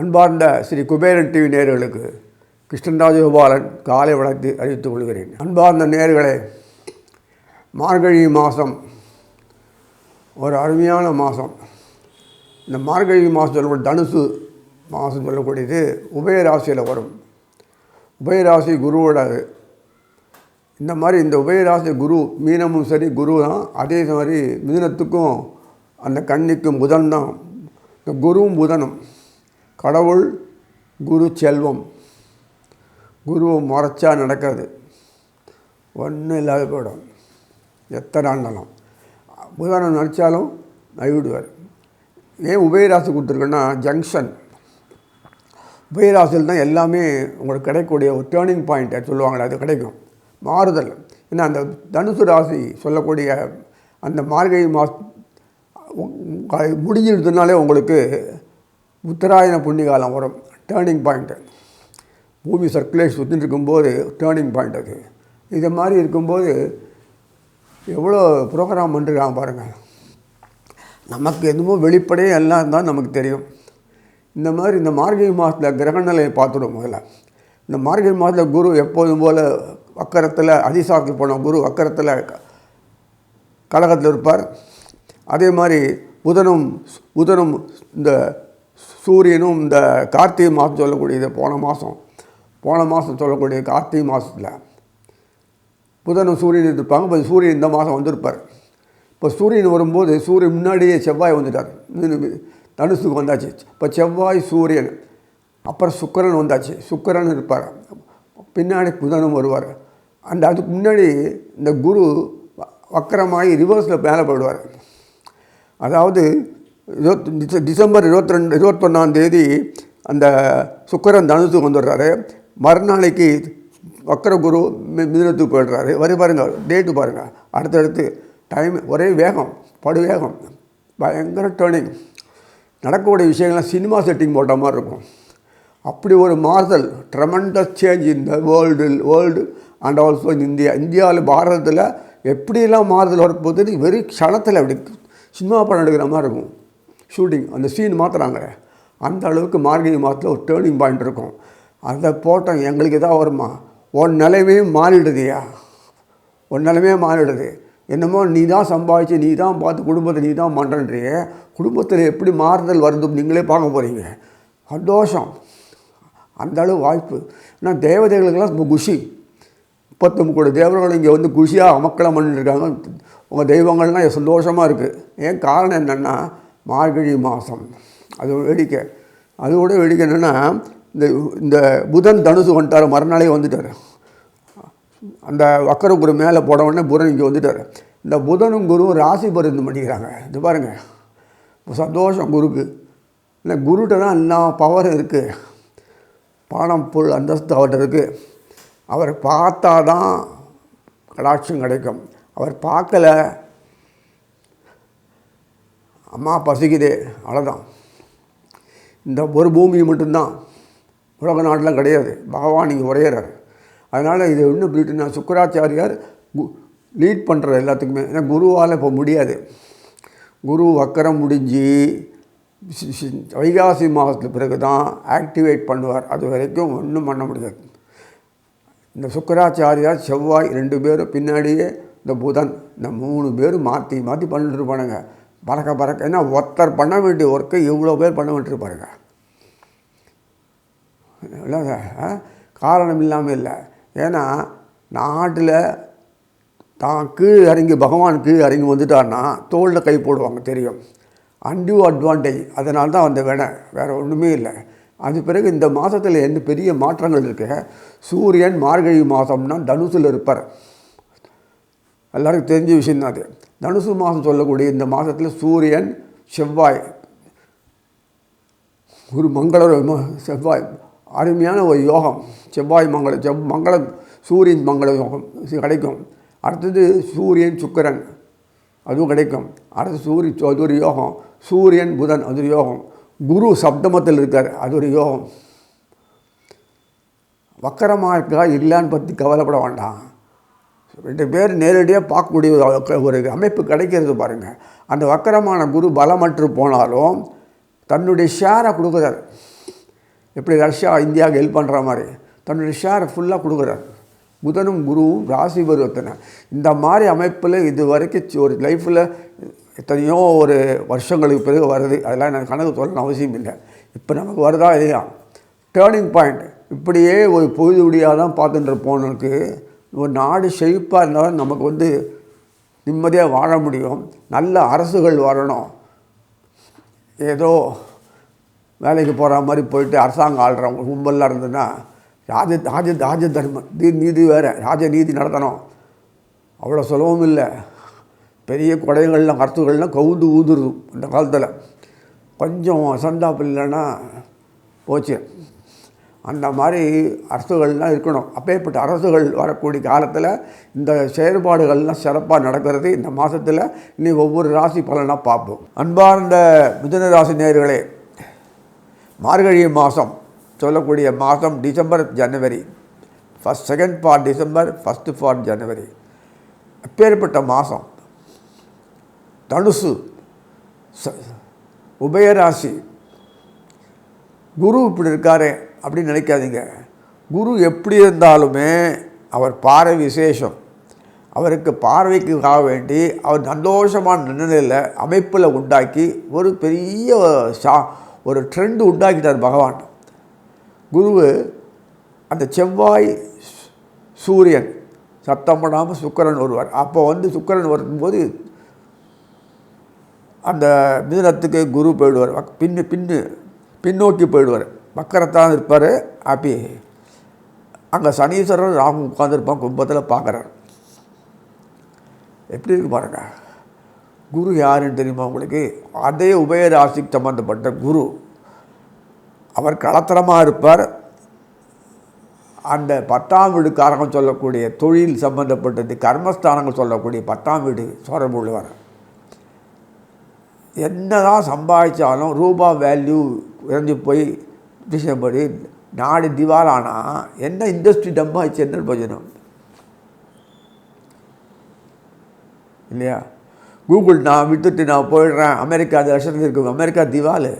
அன்பார்ந்த ஸ்ரீ குபேரன் டிவி நேர்களுக்கு கிருஷ்ணராஜ கோபாலன் காலை வளர்த்து அறிவித்துக் கொள்கிறேன். அன்பார்ந்த நேயர்களே மார்கழி மாதம் ஒரு அருமையான மாதம் இந்த மார்கழி மாதம் சொல்லக்கூடிய தனுசு மாதம் சொல்லக்கூடியது உபயராசியில் வரும். உபயராசி குருவோட இந்த மாதிரி இந்த உபயராசி குரு மீனமும் சரி குரு தான். அதே மாதிரி மிதினத்துக்கும் அந்த கண்ணிக்கும் புதன் தான். இந்த குருவும் புதனும். கடவுள் குரு செல்வம். குருவை முறைச்சா நடக்காது. ஒன்றும் இல்லாத போயிடும். எத்தனை ஆண்டாலும் புதனம் நினச்சாலும் நைவிடுவார். ஏன் உபயராசி கொடுத்துருக்கோன்னா ஜங்ஷன் உபயராசியில் தான் எல்லாமே உங்களுக்கு கிடைக்கக்கூடிய ஒரு டேர்னிங் பாயிண்ட்டை சொல்லுவாங்களே அது கிடைக்கும். மாறுதல். ஏன்னா அந்த தனுசு ராசி சொல்லக்கூடிய அந்த மார்கழி மாஸ் முடிஞ்சிருந்ததுனாலே உங்களுக்கு உத்தராயண புண்ணிய காலம் வரும். டேர்னிங் பாயிண்ட்டு பூமி சர்க்குலேஷன் சுற்றிட்டு இருக்கும்போது டேர்னிங் பாயிண்ட் அது. இது மாதிரி இருக்கும்போது எவ்வளோ ப்ரோக்ராம் பண்ணுறாங்க பாருங்கள் நமக்கு எதுவும் வெளிப்படையே எல்லாம் தான் நமக்கு தெரியும். இந்த மாதிரி இந்த மார்கழி மாதத்தில் கிரகநிலையை பார்த்துடும் முதல்ல. இந்த மார்கழி மாதத்தில் குரு எப்போதும் போல் வக்கரத்தில் அதிசாக்கு போன குரு வக்கரத்தில் கழகத்தில் இருப்பார் அதே மாதிரி புதனும் புதனும் இந்த சூரியனும் இந்த கார்த்திகை மாதம் சொல்லக்கூடியது போன மாதம். போன மாதம் சொல்லக்கூடிய கார்த்திகை மாதத்தில் புதனும் சூரியன் இருப்பாங்க இப்போ சூரியன் இந்த மாதம் வந்திருப்பார். இப்போ சூரியன் வரும்போது சூரியன் முன்னாடியே செவ்வாய் வந்துட்டார். தனுசுக்கு வந்தாச்சு. இப்போ செவ்வாய் சூரியன் அப்புறம் சுக்கரன் வந்தாச்சு. சுக்கரன் இருப்பார். பின்னாடி புதனும் வருவார். அந்த அதுக்கு முன்னாடி இந்த குரு வக்கரமாகி ரிவர்ஸில் மேலே போயிடுவார். அதாவது இருபத்தி டிச- டிசம்பர் இருபத்தி ரெண்டு இருபத்தொன்னாம் தேதி அந்த சுக்கரன் தனுசுக்கு வந்துடுறாரு. மறுநாளைக்கு வக்கர குரு மிதனத்துக்கு போயிடுறாரு. வரி பாருங்கள் டேட்டு பாருங்கள் அடுத்தடுத்து டைம் ஒரே வேகம் படு வேகம் பயங்கர டேர்னிங் நடக்கக்கூடிய விஷயங்கள்லாம் சினிமா செட்டிங் போட்ட மாதிரி இருக்கும். அப்படி ஒரு மாறுதல் ட்ரமண்டஸ் சேஞ்ச் இந்த world world and also in India இந்தியாவில் பாரதத்தில் எப்படியெல்லாம் மாறுதல் வரப்போகுது வெறி க்ஷணத்தில் அப்படி சினிமா படம் எடுக்கிற மாதிரி இருக்கும். ஷூட்டிங் அந்த சீன் மாற்றுறாங்க அந்த அளவுக்கு மார்கழி மாதத்தில் ஒரு டேர்னிங் பாயிண்ட் இருக்கும். அதை போட்டோம் எங்களுக்கு எதாவது வருமா? உன் நிலைமையும் மாறிடுதுயா? உன் நிலைமையே மாறிடுது. என்னமோ நீ தான் சம்பாதிச்சு நீ தான் பார்த்து குடும்பத்தை நீ தான் பண்ணுறன்றியே குடும்பத்தில் எப்படி மாறுதல் வருது நீங்களே பார்க்க போகிறீங்க சந்தோஷம். அந்த அளவு வாய்ப்பு. ஏன்னா தேவதைகளுக்கெல்லாம் ரொம்ப குஷி. முப்பத்தொம்பது கோடி தேவர்கள் இங்கே வந்து குஷியாக அமக்கலம் பண்ணிட்டுருக்காங்க. உங்கள் தெய்வங்கள்லாம் சந்தோஷமாக இருக்குது ஏன் காரணம் என்னென்னா மார்கழி மாதம். அது வேடிக்கை. அதோட வேடிக்கை என்னென்னா இந்த இந்த புதன் தனுசு வந்துட்டார். மறுநாளே வந்துட்டார். அந்த வக்கர குரு மேலே போட உடனே புதன் இங்கே வந்துட்டார். இந்த புதனும் குருவும் ராசி பருந்து பண்ணிக்கிறாங்க. இது பாருங்கள் சந்தோஷம் குருக்கு. இல்லை குருகிட்ட தான் எல்லா பவரும் இருக்குது பணம் புல் அந்தஸ்து அவர்கிட்ட இருக்குது அவர் பார்த்தா தான் கடாட்சம் கிடைக்கும். அவர் பார்க்கல. அம்மா பசிக்குதே. அவ்வளோதான் இந்த ஒரு பூமி மட்டும்தான். உலக நாட்டில் கிடையாது. பகவான் இங்கே உரையிறார் அதனால் இது இன்னும் இப்படின்னா சுக்கராச்சாரியார் லீட் பண்ணுற எல்லாத்துக்குமே. ஏன்னா குருவால் இப்போ முடியாது. குரு வக்கரம் முடிஞ்சு வைகாசி மாதத்துக்கு பிறகு தான் ஆக்டிவேட் பண்ணுவார். அது வரைக்கும் ஒன்றும் பண்ண முடியாது. இந்த சுக்கராச்சாரியார் செவ்வாய் ரெண்டு பேரும் பின்னாடியே இந்த புதன் இந்த மூணு பேரும் மாற்றி மாற்றி பண்ணிட்டுருப்பானுங்க பறக்க பறக்க ஏன்னா ஒருத்தர் பண்ண வேண்டிய ஒர்க்கை இவ்வளோ பேர் பண்ண வேண்டியிருப்பாருங்க. இல்லை காரணம் இல்லாமல் இல்லை. ஏன்னா நாட்டில் தான் கீழ் இறங்கி பகவான் கீழ் இறங்கி வந்துட்டார்னா தோளில் கை போடுவாங்க தெரியும். Undue advantage. அதனால தான் அந்த வேணை வேறு ஒன்றுமே இல்லை. அது பிறகு இந்த மாதத்தில் என்ன பெரிய மாற்றங்கள் இருக்கு சூரியன் மார்கழி மாதம்னா தனுசில் இருப்பார். எல்லாருக்கும் தெரிஞ்ச விஷயம் தான் அது. தனுசு மாதம் சொல்லக்கூடிய இந்த மாதத்தில் சூரியன் செவ்வாய் ஒரு மங்கள செவ்வாய் அருமையான ஒரு யோகம். செவ்வாய் மங்கள செவ் மங்களம் சூரியன் மங்கள யோகம் கிடைக்கும். அடுத்தது சூரியன் சுக்கிரன் அதுவும் கிடைக்கும். அடுத்து சூரிய அது ஒரு யோகம். சூரியன் புதன் அது ஒரு யோகம். குரு சப்தமத்தில் இருக்கார். அது ஒரு யோகம். வக்கரமாக இருக்கா? இல்லைன்னு பற்றி கவலைப்பட வேண்டாம். ரெண்டு பேர் நேரடியாக பார்க்கக்கூடிய ஒரு ஒரு அமைப்பு கிடைக்கிறது பாருங்கள் அந்த வக்கரமான குரு பலமற்று போனாலும் தன்னுடைய ஷேரை கொடுக்குறாரு. எப்படி ரஷ்யா இந்தியாவுக்கு ஹெல்ப் பண்ணுற மாதிரி. தன்னுடைய ஷேரை ஃபுல்லாக கொடுக்குறாரு. புதனும் குருவும் ராசி பருவத்தின இந்த மாதிரி அமைப்பில் இது வரைக்கும் ஒரு லைஃப்பில் எத்தனையோ ஒரு வருஷங்களுக்கு பிறகு வருது. அதெல்லாம் நான் கணக்கு சொல்லணும் அவசியம் இல்லை. இப்போ நமக்கு வருதா இல்லையா? டேர்னிங் பாயிண்ட் இப்படியே ஒரு பொழுது விடியாக தான் பார்த்துட்டு போனதுக்கு ஒரு நாடு செழிப்பாக இருந்தாலும் நமக்கு வந்து நிம்மதியாக வாழ முடியும். நல்ல அரசுகள் வரணும். ஏதோ வேலைக்கு போகிற மாதிரி போயிட்டு அரசாங்கம் ஆள்றவங்க கும்பலாக இருந்ததுன்னா ராஜ ராஜ ராஜ தர்மம் நீதி வேறு. ராஜ நீதி நடத்தணும். அவ்வளோ சுலபம் இல்லை. பெரிய குடைகள்லாம் கருத்துக்கள்லாம் கவுந்து ஊதுருது இந்த காலத்தில். கொஞ்சம் அசந்தாப்பு இல்லைன்னா போச்சு. அந்த மாதிரி அரசுகள்லாம் இருக்கணும். அப்பேற்பட்ட அரசுகள் வரக்கூடிய காலத்தில் இந்த செயற்பாடுகள்லாம் சிறப்பாக நடக்கிறது. இந்த மாதத்தில் இனி ஒவ்வொரு ராசி பலனாக பார்ப்போம். அன்பார்ந்த மிதுன ராசி நேயர்களே மார்கழி மாதம் சொல்லக்கூடிய மாதம் டிசம்பர் ஜனவரி. First second part December first part ஜனவரி அப்பேற்பட்ட மாதம் தனுசு உபயராசி. குரு இப்படி இருக்காரு அப்படின்னு நினைக்காதீங்க. குரு எப்படி இருந்தாலுமே அவர் பார்வை விசேஷம். அவருக்கு பார்வைக்காக வேண்டி அவர் சந்தோஷமான நிலையில் அமைப்பில் உண்டாக்கி ஒரு பெரிய சா ஒரு ட்ரெண்டு உண்டாக்கிட்டார் பகவான். குரு அந்த செவ்வாய் சூரியன் சத்தம் பண்ணாமல் சுக்கிரன் வருவார். அப்போ வந்து சுக்கிரன் வரும்போது அந்த மிதுனத்துக்கு குரு போயிடுவார். பின்னு பின்னு பின்னோக்கி போயிடுவார். மக்கரத்தான் இருப்பார். அப்படி அங்கே சனீஸ்வரர் ராகு உட்காந்துருப்பான் கும்பத்தில் பார்க்குறார். எப்படி இருக்கு பாருங்க. குரு யாருன்னு தெரியுமா உங்களுக்கு? அதே உபயராசிக்கு சம்மந்தப்பட்ட குரு. அவர் கலத்தரமாக இருப்பார். அந்த பத்தாம் வீடு காரகம் சொல்லக்கூடிய தொழில் சம்பந்தப்பட்டது கர்மஸ்தானங்கள் சொல்லக்கூடிய பத்தாம் வீடு சோரம் உள்ளவர். என்னதான் சம்பாதிச்சாலும் ரூபா வேல்யூ குறைஞ்சி போய் டிசம்படி நாடு திவாலானா என்ன இண்டஸ்ட்ரி டம்பாச்சு என்ன பிரயோஜனம்? இல்லையா? கூகுள் நான் விட்டுட்டு நான் போயிடுறேன். அமெரிக்கா அந்த வருஷத்துக்கு இருக்கும். அமெரிக்கா திவாலு.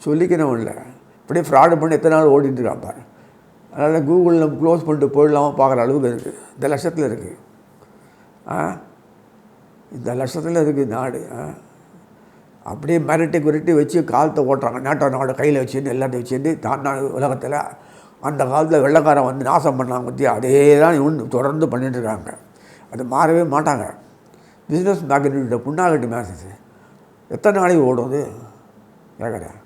சொல்லிக்கணும் இல்லை. இப்படியே ஃப்ராடு பண்ணி எத்தனை நாள் ஓடிட்டுருக்கான் பாரு. அதனால் கூகுள் நம்ம க்ளோஸ் பண்ணிட்டு போயிடலாமா பார்க்குற அளவுக்கு இருக்குது இந்த லட்சத்தில் இருக்குது ஆ? இந்த லட்சத்தில் இருக்குது நாடு ஆ? அப்படியே மிரட்டி குரட்டி வச்சு காலத்தை ஓட்டுறாங்க. நாட்டை நாடு கையில் வச்சுட்டு எல்லாத்தையும் வச்சுட்டு தான் உலகத்தில் அந்த காலத்தில் வெள்ளைக்காரன் வந்து நாசம் பண்ணாங்க பற்றி அதே தான் இவன் தொடர்ந்து பண்ணிட்டுருக்காங்க அது மாறவே மாட்டாங்க. பிஸ்னஸ் மேக்னெட்டோட புண்ணாகட்டு மேசஸ் எத்தனை நாளைக்கு ஓடும் அது கேட்குறேன்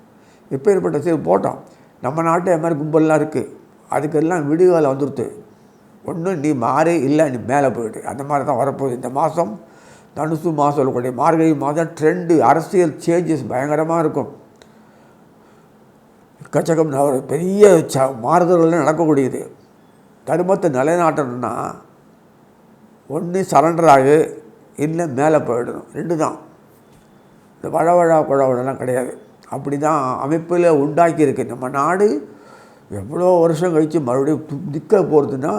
இப்போ ஏற்பட்ட சரி போட்டோம். நம்ம நாட்டு மாதிரி கும்பல்லாம் இருக்குது அதுக்கெல்லாம் விடுகாலம் வந்துடுத்து ஒன்றும் நீ மாறி இல்லை நீ மேலே போயிட்டு அந்த மாதிரி தான் வரப்போகுது. இந்த மாதம் தனுசு மாதம் சொல்லக்கூடிய மார்கழி மாதம் ட்ரெண்டு அரசியல் சேஞ்சஸ் பயங்கரமாக இருக்கும். எக்கச்சக்கம் பெரிய ச மாறுதல்கள் நடக்கக்கூடியது. தர்மத்தை நிலைநாட்டணும்னா ஒன்று சரண்டர் ஆகு இல்லை மேலே போயிடணும். ரெண்டு தான் இந்த வழவழா குழவழெல்லாம் கிடையாது. அப்படி தான் அமைப்பில் உண்டாக்கியிருக்கு நம்ம நாடு எவ்வளோ வருஷம் கழித்து மறுபடியும் நிற்க போகிறதுன்னா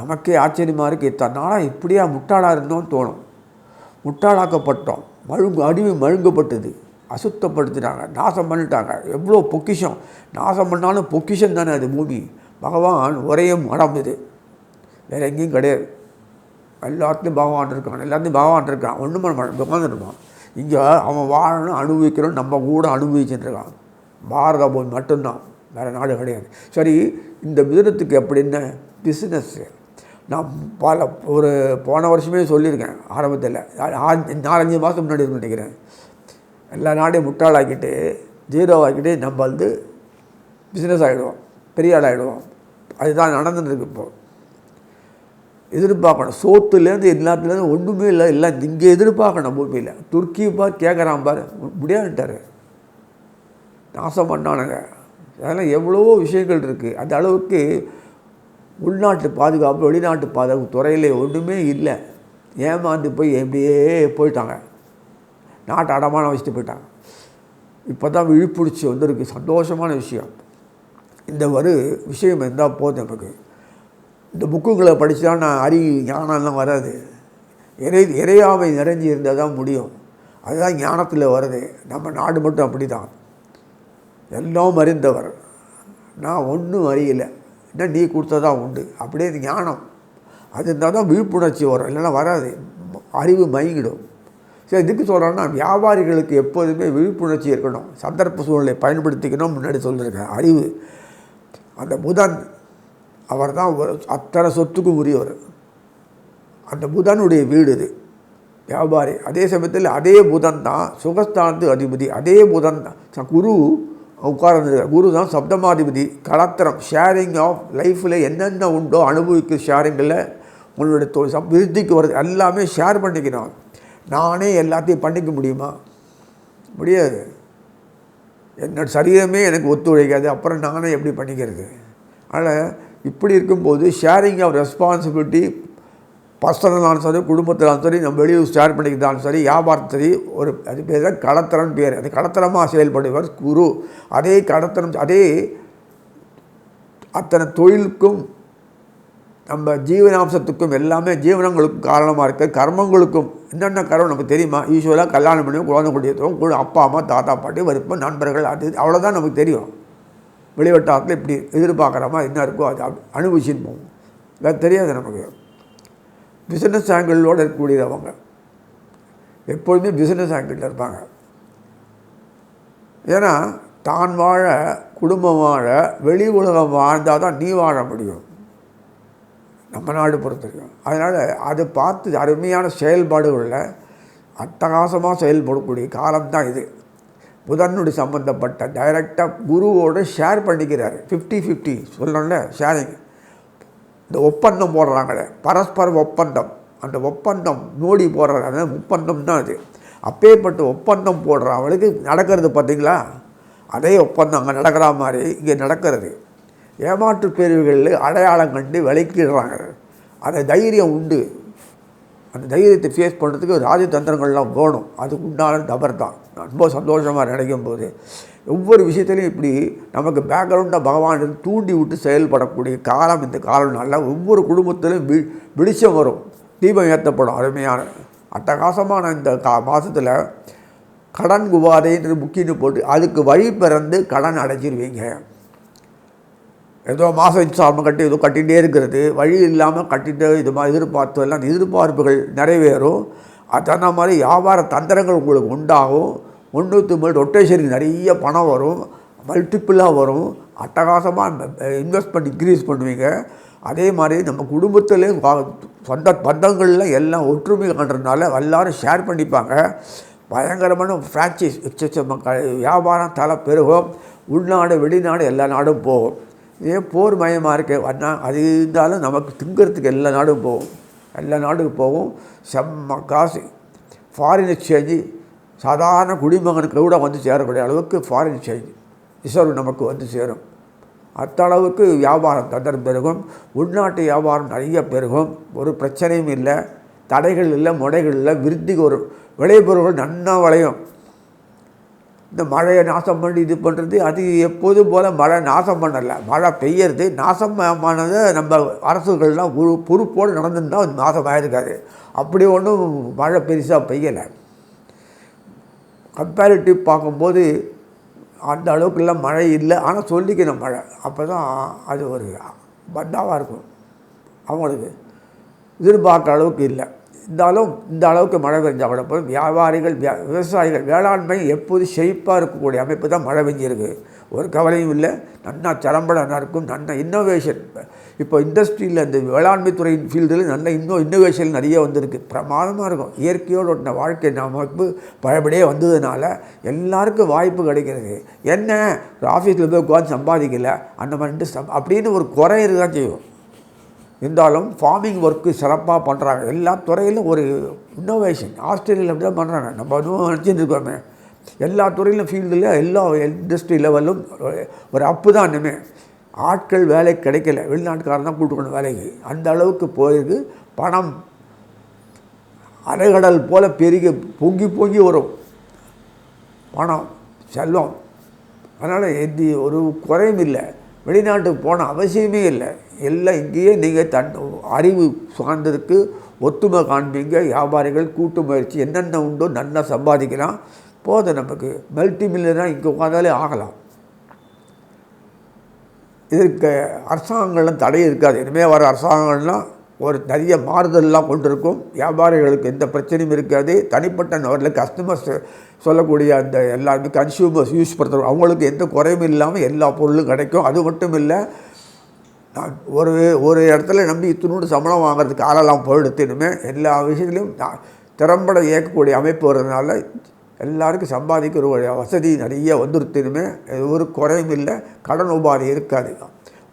நமக்கே ஆச்சரியமாக இருக்குது இத்தனை நாளாக இப்படியா முட்டாளாக இருந்தோம்னு தோணும். முட்டாளாக்கப்பட்டோம். மழுங்கு அடிமை மழுங்கப்பட்டது. அசுத்தப்படுத்திட்டாங்க. நாசம் பண்ணிட்டாங்க. எவ்வளோ பொக்கிஷம். நாசம் பண்ணாலும் பொக்கிஷம் தானே அது பூமி. பகவான் ஒரே மடம் இது. வேறு எங்கேயும் கிடையாது. எல்லாத்துலேயும் பகவான் இருக்கான். எல்லாத்தையும் பகவான் இருக்கான். ஒன்றும் பண்ண உட்காந்துருப்பான் இங்கே அவன் வாழணும் அனுபவிக்கிறோம் நம்ம கூட அனுபவிச்சுட்டு இருக்கான். பாரத பூமி மட்டும்தான். வேறு நாடு கிடையாது. சரி இந்த மிதனத்துக்கு எப்படி என்ன? பிஸ்னஸ்ஸு நான் பல ஒரு போன வருஷமே சொல்லியிருக்கேன் ஆரம்பத்தில். ஆ- நாலஞ்சு மாதம் முன்னாடி நினைக்கிறேன். எல்லா நாடையும் முட்டாளாக்கிட்டு ஜீரோவாக்கிட்டு நம்ம வந்து பிஸ்னஸ் ஆகிடுவோம் பெரிய ஆள் ஆகிடுவோம் அதுதான் நடந்துருக்கு இப்போது எதிர்பார்க்கணும். சோத்துலேருந்து எல்லாத்துலேருந்து ஒன்றுமே இல்லை எல்லாம் இங்கே எதிர்பார்க்கணும் பூமியில். துருக்கி பார் கேட்குறான் பாரு முடியாதுட்டார் நாசம் பண்ணானுங்க. அதெல்லாம் எவ்வளவோ விஷயங்கள் இருக்குது அந்த அளவுக்கு உள்நாட்டு பாதுகாப்பு வெளிநாட்டு பாதுகாப்பு துறையில் ஒன்றுமே இல்லை. ஏமாந்து போய் எப்படியே போயிட்டாங்க. நாட்டை அடமானம் வச்சுட்டு போயிட்டாங்க. இப்போ தான் விழிப்புடிச்சு வந்திருக்கு. சந்தோஷமான விஷயம். இந்த ஒரு விஷயம் இருந்தால் போதும் நமக்கு இந்த புக்குகளை படித்தா நான் அறிவு ஞானம்லாம் வராது. இறை இறையாவை நிறைஞ்சி இருந்தால் தான் முடியும். அதுதான் ஞானத்தில் வருது. நம்ம நாடு மட்டும் அப்படி தான் எல்லாம் அறிந்தவர். நான் ஒன்றும் அறியலை. என்ன நீ கொடுத்ததா உண்டு? அப்படியே ஞானம். அது இருந்தால் தான் விழிப்புணர்ச்சி வரும். இல்லைன்னா வராது. அறிவு மயங்கிடும். சரி இதுக்கு சொல்கிறேன்னா வியாபாரிகளுக்கு எப்போதுமே விழிப்புணர்ச்சி இருக்கணும். சந்தர்ப்ப சூழ்நிலை பயன்படுத்திக்கணும் முன்னாடி சொல்லியிருக்கேன் அறிவு. அந்த புதன் அவர் தான் அத்தனை சொத்துக்கும் உரியவர். அந்த புதனுடைய வீடு இது. வியாபாரி. அதே சமயத்தில் அதே புதன் தான். சுகஸ்தானத்து அதிபதி. அதே புதன் தான். குரு உட்கார்ந்துருக்கார் குரு தான் சப்தமாதிபதி. கலத்திரம். ஷேரிங் ஆஃப் லைஃப்பில் என்னென்ன உண்டோ அனுபவிக்கிற ஷேரிங்கில் உங்களுடைய தொழில் சம் விருத்திக்கு வருது எல்லாமே ஷேர் பண்ணிக்கணும். நானே எல்லாத்தையும் பண்ணிக்க முடியுமா? முடியாது. என்னோடய சரீரமே எனக்கு ஒத்துழைக்காது. அப்புறம் நானே எப்படி பண்ணிக்கிறது? அதனால் இப்படி இருக்கும்போது ஷேரிங் ஆஃப் ரெஸ்பான்சிபிலிட்டி பர்சனலாலும் சரி குடும்பத்திலும் சரி நம்ம வெளியூர் ஷேர் பண்ணிக்கிறாலும் சரி வியாபாரம் சரி ஒரு அது பேர் தான் கடத்தரன் பேர். அது கடத்தனமாக செயல்படுவர் குரு. அதே கடத்தனம் அதே அத்தனை தொழிலுக்கும் நம்ம ஜீவனாம்சத்துக்கும் எல்லாமே ஜீவனங்களுக்கும் காரணமாக இருக்க. கர்மங்களுக்கும் என்னென்ன கர்மம் நமக்கு தெரியுமா? ஈஸ்வராக கல்யாணம் பண்ணி குழந்தை குடியேற்றோம் கூட அப்பா அம்மா தாத்தா பாட்டி விருப்பம் நண்பர்கள் அது அவ்வளோதான் நமக்கு தெரியும். வெளிவட்டாரத்தில் இப்படி எதிர்பார்க்குறமா என்ன இருக்கோ அது அனுபவிச்சுன்னு போவோம் வேறு தெரியாது நமக்கு. பிஸ்னஸ் ஆங்கிளோடு இருக்கக்கூடியவங்க எப்பொழுதுமே பிஸ்னஸ் ஆங்கிளில் இருப்பாங்க. ஏன்னா தான் வாழ குடும்பம் வாழ வெளி உலகம் வாழ்ந்தால் தான் நீ வாழ முடியும். நம்ம நாடு பொறுத்திருக்கும் அதனால் அதை பார்த்து அருமையான செயல்பாடுகளில் அட்டகாசமாக செயல்படக்கூடிய காலம்தான் இது. புதனுடைய சம்மந்தப்பட்ட டைரெக்டாக குருவோடு ஷேர் பண்ணிக்கிறார். ஃபிஃப்டி ஃபிஃப்டி சொல்லணும்ல ஷேரிங் இந்த ஒப்பந்தம் போடுறாங்களே பரஸ்பர ஒப்பந்தம். அந்த ஒப்பந்தம் நோடி போடுறாங்க ஒப்பந்தம் தான் அது. அப்பேற்பட்ட ஒப்பந்தம் போடுற அவளுக்கு நடக்கிறது பார்த்தீங்களா? அதே ஒப்பந்தம் அங்கே நடக்கிற மாதிரி இங்கே நடக்கிறது. ஏமாற்று பிரிவுகளில் அடையாளம் கண்டு விலக்கிடுறாங்க. அந்த தைரியம் உண்டு. அந்த தைரியத்தை ஃபேஸ் பண்ணுறதுக்கு ராஜதந்திரங்கள்லாம் வேணும். அதுக்கு உண்டான நபர் தான் ரொம்ப சந்தோஷமாக நினைக்கும் போது ஒவ்வொரு விஷயத்துலையும் இப்படி நமக்கு பேக்ரவுண்டாக பகவான் தூண்டி விட்டு செயல்படக்கூடிய காலம் இந்த காலம் நல்லா ஒவ்வொரு குடும்பத்திலும் வி வெளிச்சம் வரும். தீபம் ஏற்றப்படும் அருமையான அட்டகாசமான இந்த கா மாதத்தில் கடன் குவாதைன்ற புக்கின்னு போட்டு அதுக்கு வழி பிறந்து கடன் அடைச்சிருவீங்க ஏதோ மாதம் இன்ஸ்டால்மெண்ட் கட்டி ஏதோ கட்டிகிட்டே இருக்கிறது. வழி இல்லாமல் கட்டிட்டு இது மாதிரி எதிர்பார்த்து எல்லாம் எதிர்பார்ப்புகள் நிறைவேறும். அதன மாதிரி வியாபார தந்திரங்கள் உங்களுக்கு உண்டாகும். முந்நூற்றி மூணு ரொட்டேஷனுக்கு நிறைய பணம் வரும் மல்டிப்புளாக வரும். அட்டகாசமாக இன்வெஸ்ட்மெண்ட் இன்க்ரீஸ் பண்ணுவீங்க. அதே மாதிரி நம்ம குடும்பத்துலேயும் சொந்த பந்தங்களில் எல்லாம் ஒற்றுமை காண்றதுனால எல்லோரும் ஷேர் பண்ணிப்பாங்க. பயங்கரமான ஃப்ரான்ச்சைஸ் வியாபாரம் தலை பெருகும். உள்நாடு வெளிநாடு எல்லா நாடும் போகும். ஏன் போர் மயமாக இருக்கே. அண்ணா அது இருந்தாலும் நமக்கு திங்கிறதுக்கு எல்லா நாடும் போகும். எல்லா நாடுக்கும் போகும். செம்ம காசு. ஃபாரின் எக்ஸ்சேஞ்சு சாதாரண குடிமகனுக்கு கூட வந்து சேரக்கூடிய அளவுக்கு ஃபாரின் எக்ஸ்சேஞ்ச் ரிசர்வ் நமக்கு வந்து சேரும். அத்தளவுக்கு வியாபாரம் தந்திரம் பெருகும். உள்நாட்டு வியாபாரம் நிறைய பெருகும். ஒரு பிரச்சனையும் இல்லை. தடைகள் இல்லை முடைகள் இல்லை. விருத்திக்கு ஒரு விளைபொருள்கள் நன்னா விளையும். இந்த மழையை நாசம் பண்ணி இது பண்ணுறது அது எப்போதும் போல் மழை நாசம் பண்ணலை. மழை பெய்யறது நாசமானதை நம்ம அரசுகள்லாம் பொறுப்போடு நடந்துருந்தால் அது நாசம் அப்படி ஒன்றும் மழை பெருசாக பெய்யலை. கம்பேரிட்டிவ் பார்க்கும்போது அந்த அளவுக்குலாம் மழை இல்லை. ஆனால் சொல்லிக்கணும் மழை. அப்போ தான் அது ஒரு பண்டாவாக இருக்கும் அவங்களுக்கு. எதிர்பார்க்குற அளவுக்கு இல்லை. இருந்தாலும் இந்த அளவுக்கு மழை பெஞ்சால் கூட போதும். வியாபாரிகள் விவசாயிகள் வேளாண்மை எப்போது செழிப்பாக இருக்கக்கூடிய அமைப்பு தான் மழை பெஞ்சிருக்கு. ஒரு கவலையும் இல்லை. நல்லா திறம்பட நடக்கும் நல்ல இன்னோவேஷன் இப்போ இண்டஸ்ட்ரியில் இந்த வேளாண்மை துறையின் ஃபீல்டில் நல்ல இன்னும் இன்னோவேஷன் நிறைய வந்திருக்கு. பிரமாதமாக இருக்கும். இயற்கையோடு ஒட்டின வாழ்க்கை நமக்கு பழபடியே வந்ததுனால எல்லாருக்கும் வாய்ப்பு கிடைக்கிறது. என்ன? ஆஃபீஸில் போய் உட்காந்து சம்பாதிக்கல. அந்த மாதிரி சம் அப்படின்னு ஒரு குறை இருக்க செய்யும். இருந்தாலும் ஃபார்மிங் ஒர்க்கு சிறப்பாக பண்ணுறாங்க எல்லா துறையிலும் ஒரு இன்னோவேஷன் ஆஸ்திரேலியாவில் அப்படி தான் பண்ணுறாங்க நம்ம அதுவும் நினச்சிட்டு இருக்கோமே. எல்லா துறையிலும் ஃபீல்டில் எல்லா இண்டஸ்ட்ரி லெவலும் ஒரு அப்பு தான் இன்னுமே. ஆட்கள் வேலை கிடைக்கல. வெளிநாட்டுக்காரன் தான் கூட்டுக்கணும் வேலைக்கு. அந்த அளவுக்கு போயிருக்கு. பணம் அலைகடல் போல் பெருகி பொங்கி பொங்கி வரும். பணம் செல்வம். அதனால் எந்த ஒரு குறையும் இல்லை. வெளிநாட்டுக்கு போன அவசியமே இல்லை. எல்லாம் இங்கேயே நீங்கள் தன் அறிவு சார்ந்ததுக்கு ஒத்துமை காண்பீங்க. வியாபாரிகள் கூட்டு முயற்சி என்னென்ன உண்டோ நல்லா சம்பாதிக்கலாம். போதும் நமக்கு. மல்டி மில்லியனாக இங்கே உட்காந்தாலே ஆகலாம். இதற்கு அரசாங்கங்கள்லாம் தடை இருக்காது. இனிமேல் வர அரசாங்கங்கள்லாம் ஒரு நிறைய மாறுதல்லாம் கொண்டிருக்கும். வியாபாரிகளுக்கு எந்த பிரச்சனையும் இருக்காது. தனிப்பட்ட நபரில் கஸ்டமர்ஸ் சொல்லக்கூடிய அந்த எல்லாருமே கன்சியூமர்ஸ் யூஸ் படுத்துகிறோம் அவங்களுக்கு எந்த குறையும் இல்லாமல் எல்லா பொருளும் கிடைக்கும். அது மட்டும் இல்லை நான் ஒரு ஒரு இடத்துல நம்பி இத்தினோடு சம்பளம் வாங்குறதுக்கு ஆளெல்லாம் போயிடுத்து இனிமேல் எல்லா விஷயத்துலையும் திறம்பட இயக்கக்கூடிய அமைப்பு வர்றதுனால எல்லாருக்கும் சம்பாதிக்கிற ஒரு வசதி நிறைய வந்துருத்து ஒரு குறையும் இல்லை. கடன் உபாதை இருக்காது.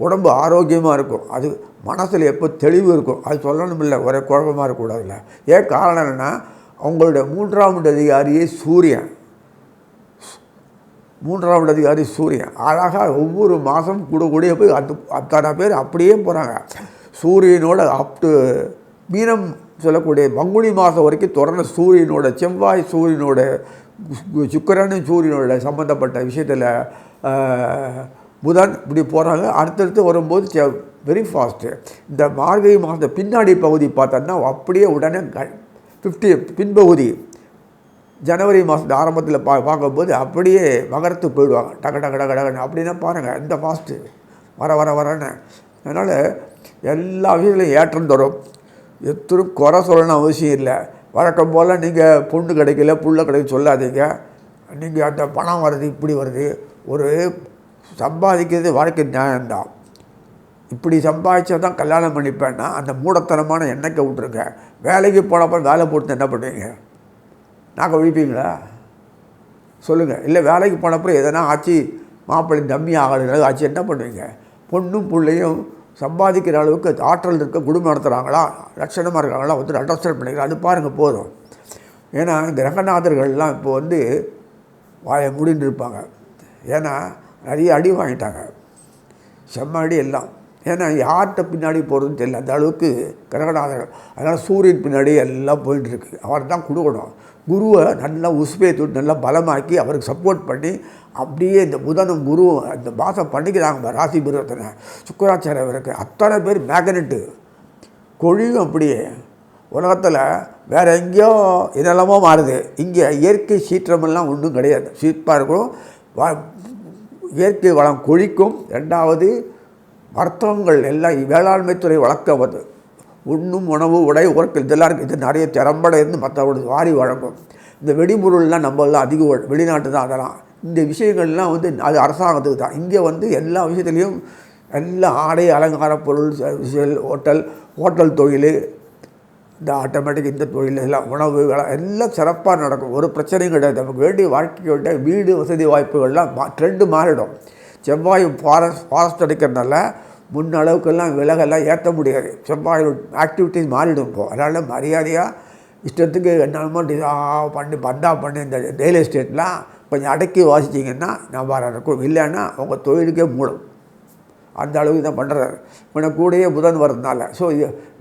உடம்பு ஆரோக்கியமாக இருக்கும். அது மனசில் எப்போ தெளிவு இருக்கும். அது சொல்லணும் இல்லை ஒரே குழப்பமாக இருக்கக்கூடாதுல்ல. ஏன் காரணம் என்னென்னா அவங்களுடைய மூன்றாம் அதிகாரியே சூரியன். மூன்றாவது அதிகாரி சூரியன். அழகாக ஒவ்வொரு மாதம் கூட கூடிய போய் அத்து அத்தனை பேர் அப்படியே போகிறாங்க சூரியனோட அப்டு மீனம் சொல்லக்கூடிய பங்குனி மாதம் வரைக்கும் தொடர்ந்து சூரியனோட செவ்வாய் சூரியனோட சுக்கரனும் சூரியனோட சம்மந்தப்பட்ட விஷயத்தில் புதன் இப்படி போகிறாங்க அடுத்தடுத்து வரும்போது செ வெரி ஃபாஸ்ட்டு இந்த மார்கழி மாதத்தை பின்னாடி பகுதி பார்த்தோன்னா அப்படியே உடனே ஃபிஃப்டி பின்பகுதி. ஜனவரி மாதத்து ஆரம்பத்தில் பா பார்க்கும்போது அப்படியே மகரத்துக்கு போயிடுவாங்க. டக டக டக டகன்னு. அப்படின்னா பாருங்கள் எந்த ஃபாஸ்ட்டு வர வர வரன்னு அதனால் எல்லா விஷயத்துலையும் ஏற்றம் தரும். எத்தனை குறை சொல்லணும் அவசியம் இல்லை. வழக்கம் போல் நீங்கள் பொண்ணு கிடைக்கல புள்ள கிடைக்க சொல்லாதீங்க. நீங்கள் அந்த பணம் வருது இப்படி வருது. ஒரு சம்பாதிக்கிறது வாழ்க்கை நியாயம்தான். இப்படி சம்பாதிச்சா தான் கல்யாணம் பண்ணிப்பேன்னா அந்த மூடத்தனமான எண்ணெய்க்க விட்ருங்க வேலைக்கு போனப்போ வேலை போட்டு என்ன பண்ணுவீங்க? நாங்கள் ஒழிப்பீங்களா சொல்லுங்கள் இல்லை வேலைக்கு போனப்போ எதனா ஆச்சு மாப்பிள்ளை தம்மி ஆகலை ஆச்சு என்ன பண்ணுவீங்க? பொண்ணும் பிள்ளையும் சம்பாதிக்கிற அளவுக்கு ஆற்றல் இருக்க குடும்பம் நடத்துகிறாங்களா லட்சணமாக இருக்காங்களா? வந்து அண்டர்ஸ்டாண்ட் பண்ணிக்கலாம் அது பாருங்கள் போதும். ஏன்னா இந்த ரங்கநாதர்கள்லாம் இப்போ வந்து வாயை முடின்னு இருப்பாங்க. ஏன்னா நிறைய அடி வாங்கிட்டாங்க. செம்ம அடி எல்லாம். ஏன்னா யார்கிட்ட பின்னாடி போகிறதுன்னு தெரியல. அந்த அளவுக்கு கிரகநாதர்கள் அதனால் சூரியன் பின்னாடி எல்லாம் போயிட்டுருக்கு அவர் தான் கொடுக்கணும் குருவை நல்லா உசுப்பே நல்லா பலமாக்கி அவருக்கு சப்போர்ட் பண்ணி அப்படியே இந்த புதனும் குருவும் இந்த மாதம் பண்ணிக்கிறாங்க ராசி பருவத்தனை இருக்குது அத்தனை பேர் மேக்னெட்டு கொழியும் அப்படியே. உலகத்தில் வேறு எங்கேயோ இதெல்லாமோ மாறுது. இங்கே இயற்கை சீற்றமெல்லாம் ஒன்றும் கிடையாது. சீப்பாக இருக்கும். இயற்கை வளம் கொழிக்கும். ரெண்டாவது வர்த்தகங்கள் எல்லாம் வேளாண்மை துறை வளர்க்க வருது உண்ணும் உணவு உடை உறக்கு இதெல்லாம் இருக்குது இது நிறைய திறம்பட இருந்து மற்றவங்களுக்கு வாரி வழங்கும். இந்த வெடிபொருள்லாம் நம்மளாம் அதிக வெளிநாட்டு தான் அதெல்லாம். இந்த விஷயங்கள்லாம் வந்து அது அரசாங்கத்துக்கு தான். இங்கே வந்து எல்லா விஷயத்துலேயும் எல்லா ஆடை அலங்கார பொருள் ஹோட்டல் ஹோட்டல் தொழில் இந்த ஆட்டோமேட்டிக் இந்த தொழில் எல்லாம் உணவு எல்லாம் சிறப்பாக நடக்கும். ஒரு பிரச்சனையும் கிடையாது. நமக்கு வேண்டிய வாழ்க்கைக்கு வேண்டிய வீடு வசதி வாய்ப்புகள்லாம் மா ட்ரெண்டு மாறிடும். செவ்வாய் ஃபாரஸ்ட் ஃபாரஸ்ட் அடிக்கிறதுனால முன்ன அளவுக்கெல்லாம் விலகெல்லாம் ஏற்ற முடியாது. செவ்வாய் ஆக்டிவிட்டிஸ் மாறிடும் இப்போ. அதனால் மரியாதையாக இஷ்டத்துக்கு என்னென்னமோ டிசா பண்ணி பந்தா பண்ணி இந்த ரியல் எஸ்டேட்லாம் கொஞ்சம் அடக்கி வாசிச்சிங்கன்னா வியாபாரம் இருக்கும் இல்லைன்னா உங்கள் தொழிலுக்கே மூடும் அந்த அளவுக்கு தான் பண்ணுறாரு இப்போ கூடயே புதன் வரதுனால ஸோ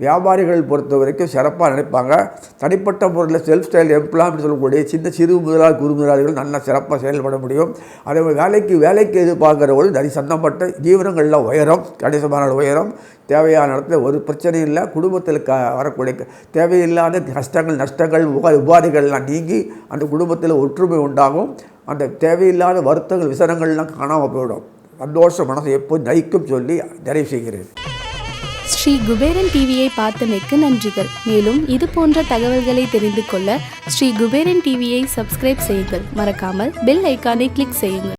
வியாபாரிகள் பொறுத்த வரைக்கும் சிறப்பாக நினைப்பாங்க. தனிப்பட்ட முறையில் செல்ஃப் ஸ்டைல் எம்ப்ளாய்மெண்ட் சொல்லக்கூடிய சின்ன சிறு முதலாளி குறு முதலாளிகள் நல்லா சிறப்பாக செயல்பட முடியும். அதே மாதிரி வேலைக்கு வேலைக்கு எதிர்பார்க்குறவர்கள் நிறைய சந்தப்பட்ட ஜீவனங்களில் உயரம் கணிசமான உயரம் தேவையான இடத்துல ஒரு பிரச்சனையும் இல்லை குடும்பத்தில் க வரக்கூடிய தேவையில்லாத கஷ்டங்கள் நஷ்டங்கள் உபா உபாதைகள்லாம் நீங்கி அந்த குடும்பத்தில் ஒற்றுமை உண்டாகும். அந்த தேவையில்லாத வருத்தங்கள் விசனங்கள்லாம் காணாமல் போயிடும். சந்தோஷ மனசை எப்போ நைக்கும் சொல்லி நிறைவு செய்கிறேன். ஸ்ரீ குபேரன் டிவியை பார்த்தமைக்கு நன்றிகள். மேலும் இது போன்ற தகவல்களை தெரிந்து கொள்ள ஸ்ரீ குபேரன் டிவியை சப்ஸ்கிரைப் செய்யுங்கள். மறக்காமல் பெல் ஐக்கானை கிளிக் செய்யுங்கள்.